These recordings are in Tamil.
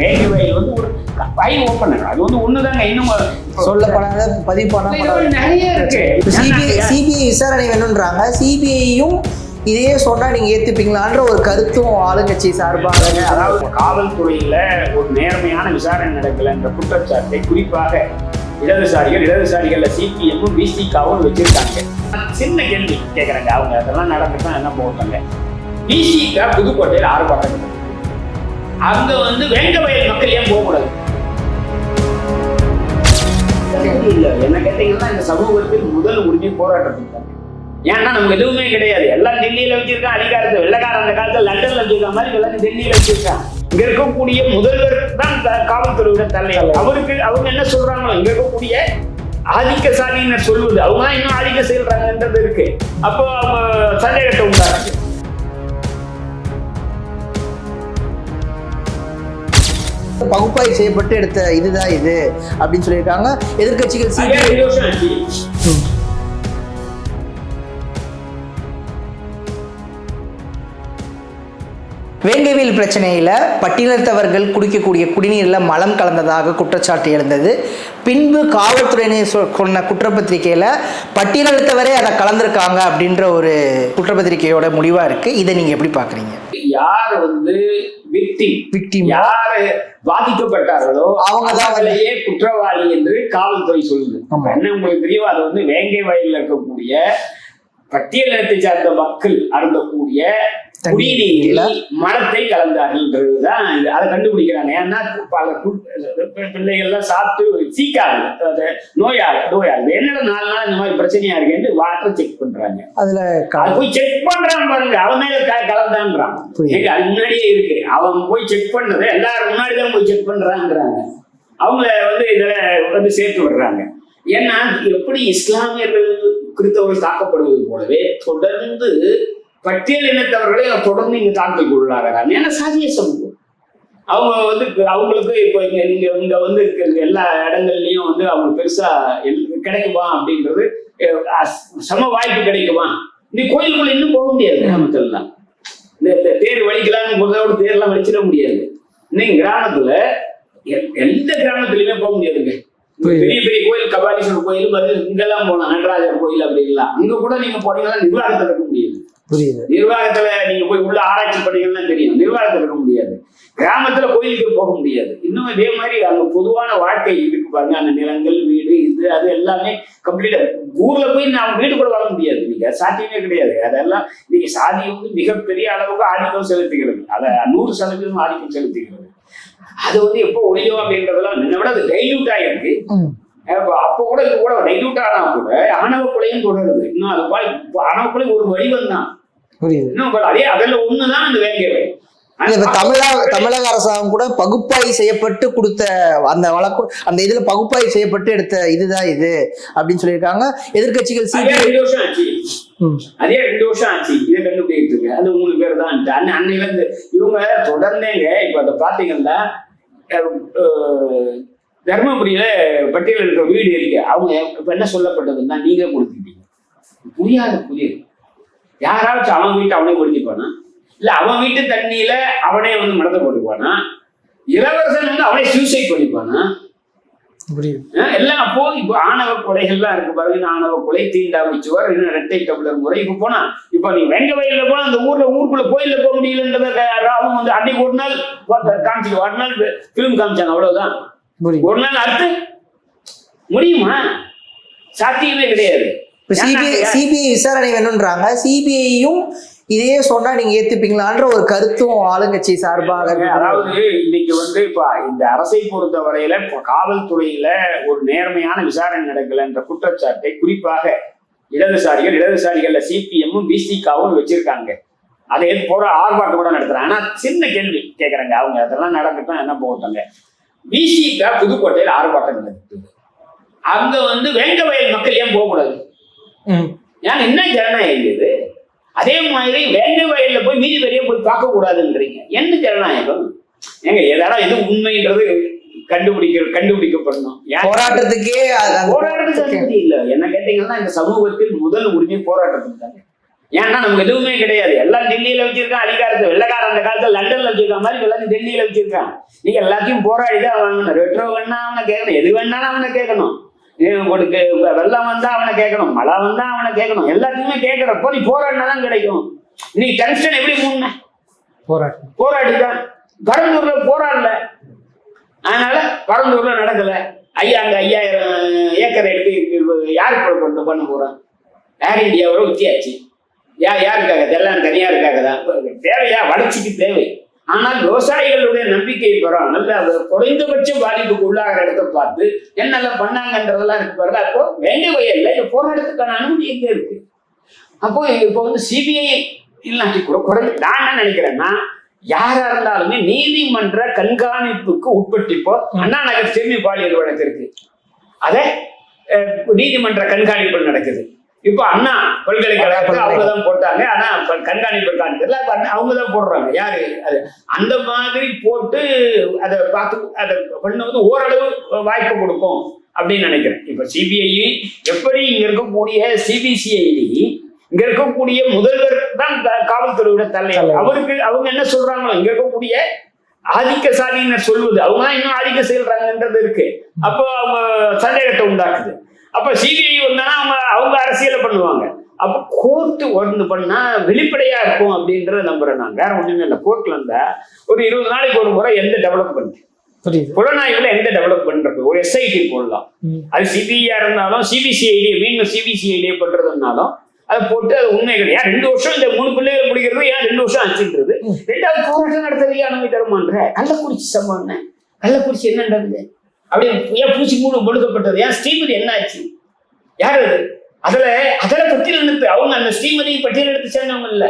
வேங்கை வயல் வந்து ஒரு ஃபைல் ஓப்பனர் அது வந்து ஒண்ணுதாங்க இன்னும் சொல்லப்படாத பதிவு பண்ணப்படாத நிறைய இருக்கு. சிபிஐ சிபிஐ விசாரணை வேணுன்றாங்க சிபிஐயும் இதையே சொன்னா நீங்க ஏத்துப்பீங்களான்ற ஒரு கருத்தும் ஆளுங்கட்சி சார்பாக அதாவது காவல்துறையில ஒரு நேர்மையான விசாரணை நடக்கல என்ற குற்றச்சாட்டை குறிப்பாக இடதுசாரிகள் இடதுசாரிகள்ல சிபிஎம்மும் பிசிகாவும் வச்சிருக்காங்க. சின்ன கேள்வி கேட்கறாங்க அவங்க அதெல்லாம் நடந்துட்டா என்ன போட்டாங்க பிசிகா புதுக்கோட்டையில் ஆர்ப்பாட்டம். அங்க வந்து வேங்க வயல் மக்கள் ஏன் போகக்கூடாது? இல்லை இல்ல என்ன கேட்டீங்கன்னா இந்த சமூகத்தில் முதல் உரிமை போராட்டத்துக்கு தாங்க. ஏன்னா நமக்கு எதுவுமே கிடையாது. எல்லாம் டெல்லியில வச்சிருக்கான் அதிகாரத்தை வெள்ளக்காரன் அந்த காலத்தில் லண்டன்ல வச்சிருக்க மாதிரி எல்லாரும் டெல்லியில வச்சிருக்கான். இங்க இருக்கக்கூடிய முதல்வர் தான் த- காவல்துறையோட தலைவர் அவருக்கு அவங்க என்ன சொல்றாங்களோ இங்க இருக்கக்கூடிய ஆதிக்க சாதியினர் சொல்வது அவங்க தான் இன்னும் ஆதிக்க செய்யறாங்கன்றது இருக்கு. அப்போ அவங்க சந்தேகத்தை உண்டாக்குது. பகுப்பாய்வு செய்யப்பட்டு எடுத்த இதுதான் இது அப்படின்னு சொல்லியிருக்காங்க. சிபிஐ ஆச்சு. வேங்கைவேல் பிரச்சனையில் பட்டியலினத்தவர்கள் குடிக்கக்கூடிய குடிநீரில் மலம் கலந்ததாக குற்றச்சாட்டு எழுந்தது. பின்பு காவல்துறையினர் சொன்ன குற்றப்பத்திரிக்கையில் பட்டியலினத்தவரே அதை கலந்திருக்காங்க அப்படின்ற ஒரு குற்றப்பத்திரிக்கையோட முடிவாக இருக்குது இதை நீங்கள் எப்படி பார்க்குறீங்க யார் வந்து விக்டிம் யாரு பாதிக்கப்பட்டார்களோ அவங்க அவங்களையே குற்றவாளி என்று காவல்துறை சொல்லுது. என்ன உங்களுக்கு தெரியும்? அது வந்து வேங்கை வயலில் இருக்கக்கூடிய பட்டியலினத்தை சார்ந்த மக்கள் அருந்தக்கூடிய குடிநீரில் மலத்தை கலந்தார்கள்ன்றதுதான் இது. அதை கண்டுபிடிக்கிறாங்க. ஏன்னா பல பிள்ளைகள்லாம் சாப்பிட்டு சீக்காது. நோயாளி நோயாளி என்னடா நாலு நாள் இந்த மாதிரி பிரச்சனையா இருக்குன்னு வாட்டர் செக் பண்றாங்க. அதில் அது போய் செக் பண்றான் பாருங்க. அவன் மேல கலந்தான்றான். அது முன்னாடியே இருக்கு. அவன் போய் செக் பண்ணது எல்லாரும் முன்னாடி தான் போய் செக் பண்றான்றாங்க அவங்க வந்து இதுல வந்து சேர்த்து விடுறாங்க. ஏன்னா எப்படி இஸ்லாமியர்கள் கிறிஸ்தவர்கள் தாக்கப்படுவது போலவே தொடர்ந்து பட்டியல் இனத்தவர்களை தொடர்ந்து இங்க தாக்கல் உள்ளாகிறாங்க ஏன்னா சாதிய சமூகம் அவங்க வந்து அவங்களுக்கு இப்போ இங்க நீங்க இங்க வந்து இருக்க எல்லா இடங்கள்லயும் வந்து அவங்க பெருசா கிடைக்குமா அப்படின்றது சம வாய்ப்பு கிடைக்குமா? நீ கோயிலுக்குள்ள இன்னும் போக முடியாது கிராமத்துலலாம். இந்த இந்த தேர் வலிக்கலாம்னு முதலோட தேர்லாம் வலிச்சிட முடியாது. இன்னைக்கு கிராமத்துல எந்த கிராமத்துலயுமே போக முடியாதுங்க. பெரிய பெரிய கோயில் கபாலீஸ்வரர் கோயில் வந்து இங்கெல்லாம் போகலாம் நடராஜர் கோயில் அப்படி எல்லாம் அங்க கூட நீங்க போனீங்கன்னா நிர்வாகத்தில் இருக்க முடியாது. புரியுது. நிர்வாகத்துல நீங்க போய் உள்ள ஆராய்ச்சி பண்ணீங்கன்னா தெரியும். நிர்வாகத்துல இருக்க முடியாது. கிராமத்துல கோயிலுக்கு போக முடியாது. இன்னும் இதே மாதிரி அங்க பொதுவான வாழ்க்கை இருக்கு பாருங்க. அந்த நிலங்கள் வீடு இது அது எல்லாமே கம்ப்ளீட்டா ஊர்ல போய் நான் வீடு கூட வாழ முடியாது. நீங்க சாத்தியமே கிடையாது. அதெல்லாம் நீங்க சாதி வந்து மிகப்பெரிய அளவுக்கு ஆதிக்கம் செலுத்துகிறது. அதை நூறு சதவீதம் ஆதிக்கம் செலுத்துகிறது. அது வந்து எப்போ ஒழியும் அப்படின்றதெல்லாம் என்னை விட அது டைல்யூட் ஆயிருக்கு அப்ப கூட இது கூட டைல்யூட் ஆனா கூட ஆணவ கொலையும் தொடருது. இன்னும் அது ஆணவ கொலை ஒரு வடிவம் தான் இன்னும் அதே அதுல ஒண்ணுதான் அந்த வேங்கை தமிழக தமிழக அரசாங்கம் கூட பகுப்பாய்வு செய்யப்பட்டு கொடுத்த அந்த வழக்கு அந்த இதுல பகுப்பாய்வு செய்யப்பட்டு எடுத்த இதுதான் இது அப்படின்னு சொல்லியிருக்காங்க. எதிர்க்கட்சிகள் அதே ரெண்டு வருஷம் ஆச்சு. ம். அதே ரெண்டு வருஷம் ஆச்சு. இதை கண்டுபிடிக்கிறதுக்கு அது மூணு பேர் தான். அன்னை அன்னையில இருந்து இவங்க தொடர்ந்தேங்க. இப்ப அதை பாத்தீங்கன்னா தர்மபுரியில பட்டியல் இருக்கிற வீடு இருக்கு. அவங்க இப்ப என்ன சொல்லப்பட்டதுன்னா நீங்க கொடுத்துட்டீங்க. புரியாது புரியுது யாராச்சும் அவன் வீட்டை அவனே கொடுத்துப்பானா? இல்ல அவன் வீட்டு தண்ணியில அவனே வந்து மடத்தை போட்டுப்பானா இளவரசன் வந்து அவனே சூசைட் பண்ணிப்பானா எல்லாம் அப்போ இப்போ ஆணவ கொலைகள்லாம் இருக்கு பாருங்க. ஆணவ கொலை தீண்டாமை சுவர் இன்னும் இரட்டை டபுளர் முறை. இப்போ போனா இப்போ நீ வெங்க வயல்ல போனா அந்த ஊர்ல ஊருக்குள்ள கோயில்ல போக முடியலன்றத ராவும் வந்து அன்னைக்கு ஒரு நாள் காமிச்சு ஒரு நாள் பிலிம் காமிச்சாங்க அவ்வளவுதான். ஒரு நாள் அடுத்து முடியுமா? சாத்தியமே கிடையாது. சிபிஐ சிபிஐ விசாரணை வேணுன்றாங்க சிபிஐயும் இதையே சொன்னா நீங்க ஏத்துப்பீங்களான்ற ஒரு கருத்தும் ஆளுங்கட்சி சார்பாக. அதாவது இன்னைக்கு வந்து இப்ப இந்த அரசை பொறுத்த வரையில இப்ப காவல்துறையில ஒரு நேர்மையான விசாரணை நடக்கல என்ற குற்றச்சாட்டை குறிப்பாக இடதுசாரிகள் இடதுசாரிகள்ல சிபிஎம்மும் பிசிகாவும் வச்சிருக்காங்க. அதை எதிர்த்து போற ஆர்ப்பாட்டம் கூட நடத்துறாங்க. ஆனா சின்ன கேள்வி கேக்குறாங்க. அவங்க அதெல்லாம் நடக்கட்டும் என்ன போட்டாங்க பிசிகா புதுக்கோட்டையில் ஆர்ப்பாட்டம் நடத்துது அங்க வந்து வேங்க வயல் மக்கள் ஏன் போகக்கூடாது? ம். ஏன் என்ன ஜனநாயகம் இது? அதே மாதிரி வேங்க வயல்ல போய் மீதி வரைய போய் பார்க்க கூடாதுன்றீங்க என்ன ஜனநாயகம்? ஏங்க ஏதாவது எது உண்மைன்றது கண்டுபிடிக்க கண்டுபிடிக்கப்படணும். போராட்டத்துக்கே போராட்டத்துக்கு இல்ல. என்ன கேட்டீங்கன்னா இந்த சமூகத்தில் முதல் உரிமை போராட்டத்துக்கு தாங்க ஏன்னா நமக்கு எதுவுமே கிடையாது. எல்லாம் டெல்லியில வச்சிருக்கான் அதிகாரத்தை வெள்ளக்காரன் அந்த காலத்துல லண்டன்ல வச்சிருக்க மாதிரி எல்லாத்தையும் டெல்லியில வச்சிருக்கான். நீங்க எல்லாத்தையும் போராடி தான் வாங்கணும் ரெட்ரோ வேணா அவனை கேட்கணும். எது வேணாலும் அவனை கேட்கணும். உனக்கு வெள்ளம் வந்தா அவனை கேட்கணும் மழை வந்தா அவனை கேட்கணும். எல்லாத்தையுமே கேட்கறப்போ நீ போராடினா தான் கிடைக்கும். நீ டென்ஷன் எப்படி மூணு போராட்டம். போராடிதான் பரந்தூர்ல போராடல. அதனால பரந்தூர்ல நடக்கல. ஐயா அங்க ஐயாயிரம் ஏக்கர் எடுத்து யார் பண்ண பண்ண போறான் ஏர் இந்தியாவோட உத்தியாச்சு. யா யாருக்காக? இதெல்லாம் தனியாருக்காக தான். தேவையா? வளர்ச்சிக்கு தேவை. ஆனால் விவசாயிகளுடைய நம்பிக்கை பெறாமல் அது குறைந்தபட்ச பாதிப்புக்கு உள்ளாகிற இடத்த பார்த்து என்னெல்லாம் பண்ணாங்கன்றதெல்லாம் இருக்கு பாருங்க. அப்போ வேண்டிய வயல்ல இந்த போராட்டத்துக்கான அனுமதி எங்க இருக்கு? அப்போ இப்போ வந்து சிபிஐ இல்லாட்டி கூட குறை நான் என்ன நினைக்கிறேன்னா யாரா இருந்தாலுமே நீதிமன்ற கண்காணிப்புக்கு உட்பட்டிப்போ அண்ணா நகர் சிறுமி பாலியல் வழக்கு இருக்கு. அதை நீதிமன்ற கண்காணிப்பு நடக்குது. இப்போ அண்ணா பல்கலைக்கழகத்தில் அவங்க தான் போட்டாங்க. ஆனா கண்காணிப்பு இருக்கான்னு தெரியல. அவங்க தான் போடுறாங்க. யாரு? அது அந்த மாதிரி போட்டு அதை பார்த்து அதை பண்ணும்போது ஓரளவு வாய்ப்பு கொடுக்கும் அப்படின்னு நினைக்கிறேன். இப்ப சிபிஐ எப்படி இங்க இருக்கக்கூடிய சிபிசிஐடி இங்க இருக்கக்கூடிய முதல்வர் தான் காவல்துறையோட தலைவர். அவருக்கு அவங்க என்ன சொல்றாங்களோ இங்க இருக்கக்கூடிய ஆதிக்க சாதியினர் சொல்வது அவங்க தான் இன்னும் ஆதிக்கம் செய்யறாங்கன்றது இருக்கு. அப்போ அவங்க சந்தேகத்தை உண்டாக்குது. அப்ப சிபிஐ வந்தானா அவங்க அவங்க அரசியலை பண்ணுவாங்க. அப்ப கோர்ட் ஒன்று பண்ணா வெளிப்படையா இருக்கும் அப்படின்றத நம்புறேன் நான். வேற ஒண்ணுமே இல்லை. கோர்ட்ல இருந்தா ஒரு இருபது நாளைக்கு ஒரு முறை எந்த டெவலப்மெண்ட் புலனாய்வுல எந்த டெவலப்மெண்ட் இருக்கு? ஒரு எஸ்ஐடி போடலாம். அது சிபிஐயா இருந்தாலும் சிபிசிஐடி மீண்டும் சிபிசிஐடி பண்றதுனாலும் அதை போட்டு அது உண்மைகள் ஏன் ரெண்டு வருஷம் இந்த மூணு பிள்ளைகள் முடிக்கிறது? ஏன் ரெண்டு வருஷம் ஆச்சுன்றது ரெண்டாவது போராட்டம் நடத்தவே அனுமதி தருமான்ற? கள்ளக்குறிச்சி சம்பவம் என்ன? கள்ளக்குறிச்சி என்ன நடந்தது அப்படி ஏன் பூச்சி மூடு முழுக்கப்பட்டது ஏன் ஸ்ரீமதி என்ன ஆச்சு? யார் அது? அதுல அதுல பட்டியல் எடுத்து அவங்க அந்த ஸ்ரீமதி பட்டியல் எடுத்து சேர்ந்தவங்க இல்ல.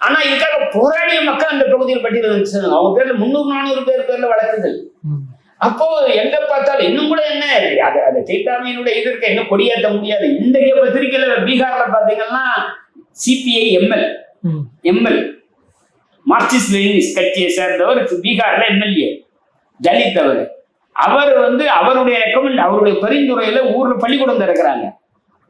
ஆனா இதுக்காக போராடிய மக்கள் அந்த பகுதியில் பட்டியல் எடுத்து சேர்ந்தாங்க அவங்க பேர்ல முந்நூறு நானூறு பேர் பேர்ல வழக்குகள். அப்போ எங்க பார்த்தாலும் இன்னும் கூட என்ன? அது அது சைத்தாமியனுடைய இது இருக்க? இன்னும் கொடியேற்ற முடியாது. இந்த பத்திரிகையில பீகார்ல பாத்தீங்கன்னா CPI ML. ML. Marxist Leninist கட்சியை சேர்ந்தவர் பீகார்ல எம்எல்ஏ. தலித் அவர். அவர் வந்து அவருடைய ரெக்கமெண்ட் அவருடைய பரிந்துரையில ஊர்ல பள்ளிக்கூடம் திறக்கிறாங்க.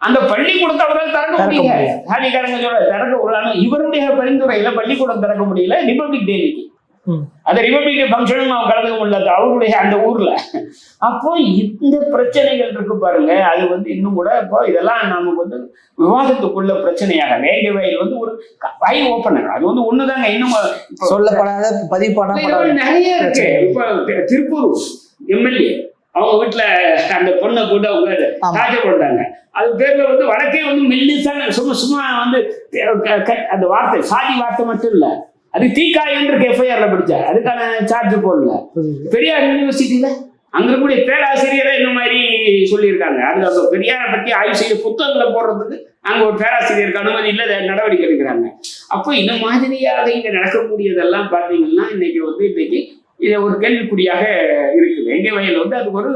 அந்த பள்ளிக்கூடத்தை அவரால் திறக்க முடியல. சாதிக்காரங்க சொல்ற திறக்க விடலான்னு இவருடைய பரிந்துரையில பள்ளிக்கூடம் திறக்க முடியல ரிபப்ளிக் டேக்கு ம். அந்த ரிபப்ளிக் டே ஃபங்க்ஷனும் அவன் கலந்துக்க முடியல அவருடைய அந்த ஊர்ல. அப்போ இந்த பிரச்சனைகள் இருக்கு பாருங்க. அது வந்து இன்னும் கூட இப்போ இதெல்லாம் நமக்கு வந்து விவாதத்துக்குள்ள பிரச்சனையாக. வேண்டிய வயல் வந்து ஒரு ஐ ஓப்பனர். அது வந்து ஒண்ணுதாங்க. இன்னும் சொல்லப்படாத பதிவு நிறைய இருக்கு. இப்போ திருப்பூர் எம்எல்ஏ அவங்க வீட்டுல அந்த பொண்ணை போட்டு அவங்க. டார்ச்சர் பண்றாங்க அது பேர்ல வந்து வழக்கே வந்து மெல்லிசான சும்மா சும்மா வந்து அந்த வார்த்தை சாதி வார்த்தை மட்டும் இல்ல. அது தீக்காயன்ற எஃப்ஐஆர்ல படிச்சார் அதுக்கான சார்ஜ் போடல. பெரியார் யூனிவர்சிட்டியில அங்க இருக்கக்கூடிய பேராசிரியரே இந்த மாதிரி சொல்லியிருக்காங்க. அந்த பெரியாரை பத்தி ஆய்வு செய்ய புத்தகங்களை போடுறதுக்கு அங்க ஒரு பேராசிரியருக்கு அனுமதி இல்லை நடவடிக்கை எடுக்கிறாங்க. அப்போ இந்த மாதிரியாக இங்க நடக்கக்கூடியதெல்லாம் பார்த்தீங்கன்னா இன்னைக்கு வந்து இன்னைக்கு இது ஒரு கேள்விக்குறியாக இருக்குது. எங்க வயல் வந்து அது ஒரு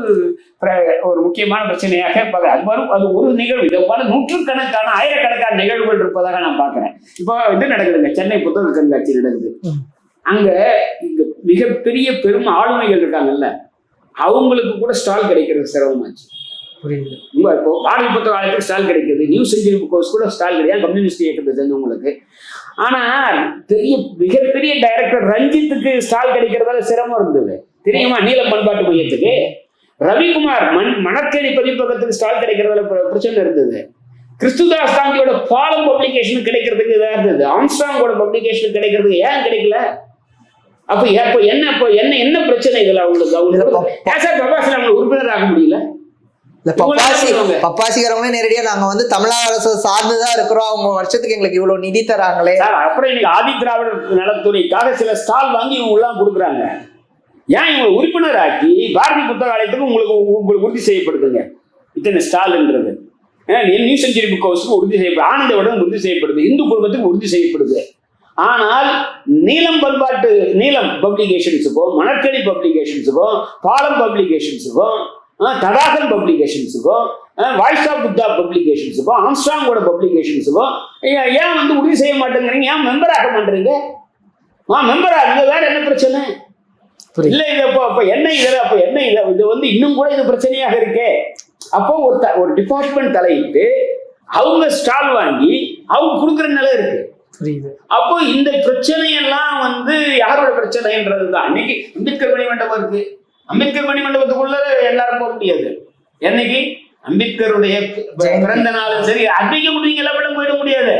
ஒரு முக்கியமான பிரச்சனையாக அது வரும் அது ஒரு நிகழ்வு. இதை போல நூற்றுக்கணக்கான ஆயிரக்கணக்கான நிகழ்வுகள் இருப்பதாக நான் பார்க்கிறேன். இப்போ இது நடக்குதுங்க. சென்னை புத்தக கண்காட்சி நடக்குது. அங்க இங்க மிகப்பெரிய பெரும் ஆளுமைகள் இருக்காங்கல்ல. அவங்களுக்கு கூட ஸ்டால் கிடைக்கிறது சிரமமாச்சு. புரியுது. இப்போ பாரதி புத்தக ஆலயத்துக்கு ஸ்டால் கிடைக்குது நியூ செஞ்சுரி ஹவுஸ் கூட ஸ்டால் கிடையாது. கம்யூனிஸ்ட் இயக்கத்தை சேர்ந்தவங்களுக்கு. ஆனா பெரிய மிகப்பெரிய டைரக்டர் ரஞ்சித்துக்கு ஸ்டால் கிடைக்கிறதால சிரமம் இருந்தது. தெரியுமா? நீலம் பண்பாட்டு மையத்துக்கு? ரவிக்குமார் மண் மணற்கேணி பதிப்பகத்துக்கு ஸ்டால் கிடைக்கிறதுல பிர- பிரச்சனை இருந்தது. கிறிஸ்துதாஸ் காந்தியோட பாலம் பப்ளிகேஷன் கிடைக்கிறதுக்கு இதா இருந்தது. ஆம்ஸ்டாங்கோட பப்ளிகேஷன் கிடைக்கிறதுக்கு ஏன் கிடைக்கல? அப்ப அப்ப என்ன இப்போ என்ன என்ன பிரச்சனை இதுல அவங்களுக்கு? அவங்களுக்கு ஏசா பிரபாசில் அவங்களுக்கு உறுப்பினர் ஆக முடியல? இவங்க பப்பாசி? பப்பாசிக்கிறவங்களே நேரடியா நாங்க வந்து தமிழக அரசு சார்ந்துதான் இருக்கிறோம். அவங்க வருஷத்துக்கு எங்களுக்கு இவ்வளவு நிதி தராங்களே. அப்புறம் இன்னைக்கு ஆதி திராவிடர் நலத்துறைக்காக சில ஸ்டால் வாங்கி இவங்க எல்லாம் கொடுக்குறாங்க. ஏன் இவங்க உறுப்பினர் ஆக்கி பாரதி புத்தகாலயத்துக்கு உங்களுக்கு உங்களுக்கு உறுதி செய்யப்படுதுங்க? இத்தனை ஸ்டால்ன்றது. நியூ செஞ்சுரி புக் ஹவுஸுக்கு உறுதி செய்யப்படுது ஆனந்த விடம் உறுதி செய்யப்படுது. இந்து குடும்பத்துக்கு உறுதி செய்யப்படுது. ஆனால் நீலம் பண்பாட்டு நீலம் பப்ளிகேஷன்ஸுக்கும் மணற்கடி பப்ளிகேஷன்ஸுக்கும் பாலம் பப்ளிகேஷன்ஸுக்கும் தடாகன் பப்ளிகேஷன்ஸுக்கும் வாய்ஸ் ஆஃப் புத்தா பப்ளிகேஷன்ஸுக்கும் ஆம்ஸ்டாங்கோட பப்ளிகேஷன்ஸுக்கும் ஏன் வந்து உறுதி செய்ய மாட்டேங்கிறீங்க? ஏன் மெம்பர் ஆக மாட்டேறீங்க? ஆ மெம்பர் ஆகுங்க வேற என்ன பிரச்சனை? இல்ல இது அப்போ அப்ப என்ன இது? அப்ப என்ன இது? இது வந்து இன்னும் கூட இது பிரச்சனையாக இருக்கே. அப்போ ஒரு த- ஒரு டிபார்ட்மெண்ட் தலையிட்டு அவங்க ஸ்டால் வாங்கி அவங்க கொடுக்குற நிலை இருக்கு. அப்போ இந்த பிரச்சனை எல்லாம் வந்து யாரோட பிரச்சனைன்றது தான் இன்னைக்கு அம்பேத்கர் மணி மண்டபம் இருக்கு. அம்பேத்கர் மணி மண்டபத்துக்குள்ள எல்லாரும் போக முடியாது. என்னைக்கு? அம்பேத்கருடைய. பிறந்த நாளும் சரி அன்னைக்கு முடிஞ்சு எல்லாம் போயிட முடியாது.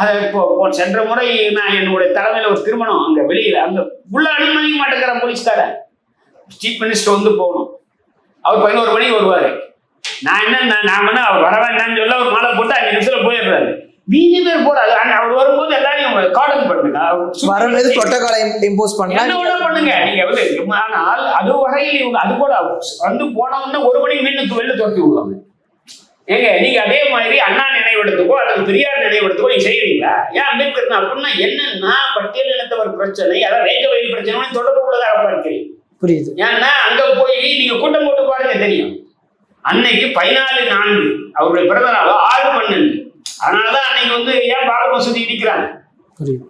அது இப்போ சென்ற முறை நான் என்னுடைய தலைமையில ஒரு திருமணம் அங்க வெளியில அங்க உள்ள அனுமதிக்க மாட்டேங்கிறான் போலீஸ்காரன். சீஃப் மினிஸ்டர் வந்து போகணும். அவர் பதினோரு மணிக்கு வருவாரு. நான் என்ன நான் நான் வந்து அவர் வர வேண்டாம்னு சொல்ல ஒரு மாலை போட்டு அஞ்சு நிமிஷத்துல போயிடுறாரு. போறாரு அங்க அவர் வரும்போது எல்லாரையும் கார்டன் பண்ணுங்க. வரும்போது புரோட்டோகாலை இம்போஸ் பண்ணா என்ன பண்ணுங்க. நீங்க வந்து ஆனால் அது வரையில் இவங்க அது கூட வந்து போனவொடனே ஒரு மணிக்கு மீனுக்கு வெளில துரத்தி விடுவாங்க. ஏங்க நீங்க அதே மாதிரி அண்ணா நினைவிடத்துக்கோ அல்லது பெரியார் நினைவிடத்துக்கோ நீங்க செய்யறீங்களா ஏன் அம்பேத்கர் அப்படின்னா என்னன்னா பட்டியல் இனத்தவர் பிரச்சனை அதாவது ரேக வயல் பிரச்சனை தொடர்பு உள்ளதாக பார்க்கிறேன். புரியுது. ஏன்னா அங்க போய் நீங்க கூட்டம் போட்டு பாருங்க தெரியும். அன்னைக்கு பதினாலு நான்கு அவருடைய பிறந்த நாள் ஆறு பன்னெண்டு. அதனாலதான் அன்னைக்கு வந்து ஏன் பால மசூதி இடிக்கிறாங்க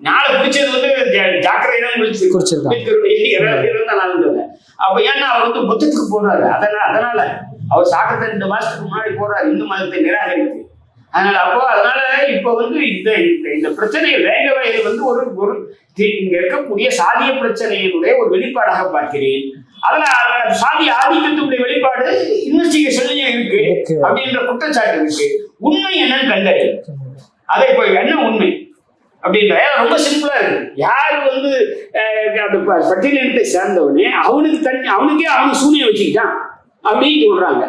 நாளை பிடிச்சது வந்து ஜா- ஜாக்கிரதை தான் பிடிச்சது குறிச்சிருக்காங்க. அம்பேத்கருடைய இறந்த- இறந்த நாளுங்கிறத. அப்ப ஏன்னா அவர் வந்து புத்தத்துக்கு போறாரு. அதனால அதனால அவர் சாகத்தை ரெண்டு மாசத்துக்கு முன்னாடி போறாரு. இந்து மதத்தை நிராகரித்து. அதனால அப்போ அதனால இப்ப வந்து இந்த இந்த- பிரச்சனை வேக வயல் வந்து ஒரு ஒரு இங்க இருக்கக்கூடிய சாதிய பிரச்சனையினுடைய ஒரு வெளிப்பாடாக பார்க்கிறேன். அதுல சாதி ஆதிக்கத்தினுடைய வெளிப்பாடு இன்வெஸ்டிகேஷன்லயும் இருக்கு. இருக்கு. அப்படின்ற குற்றச்சாட்டு இருக்கு. உண்மை என்னன்னு கண்டறிய அதை இப்போ என்ன உண்மை? அப்படின்ற ரொம்ப சிம்பிளா இருக்கு. யார் வந்து அந்த பட்டியலினத்தை சேர்ந்தவனே அவனுக்கு தண்ணி அவனுக்கே அவனுக்கு சூனியம் வச்சுக்கிட்டான் அப்படின்னு சொல்றாங்க.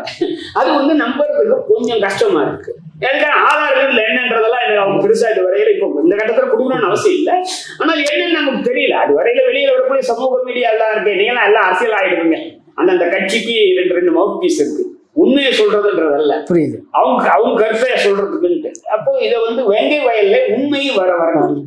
அது வந்து நம்புறதுக்கு கொஞ்சம் கஷ்டமா இருக்கு. எனக்கான ஆதாரங்கள் என்னன்றதெல்லாம் எனக்கு அவங்க பெருசா இது வரையில இப்போ இந்த கட்டத்தில் கொடுக்கணும்னு அவசியம் இல்லை. ஆனால் என்னன்னு நமக்கு தெரியல. அது வரையில வெளியில வரக்கூடிய சமூக மீடியா எல்லாம் இருக்கு. நீங்களாம் எல்லாம் அரசியல் ஆயிடுவீங்க. அந்தந்த கட்சிக்கு ரெண்டு ரெண்டு மவுத் பீஸ் இருக்கு. உண்மையை சொல்றதுன்றதல்ல புரியுது. அவங்க அவங்க கருத்தை சொல்றதுக்குன்ட்டு. அப்போ இதை வந்து வேங்கை வயல்ல உண்மை வர வரணும்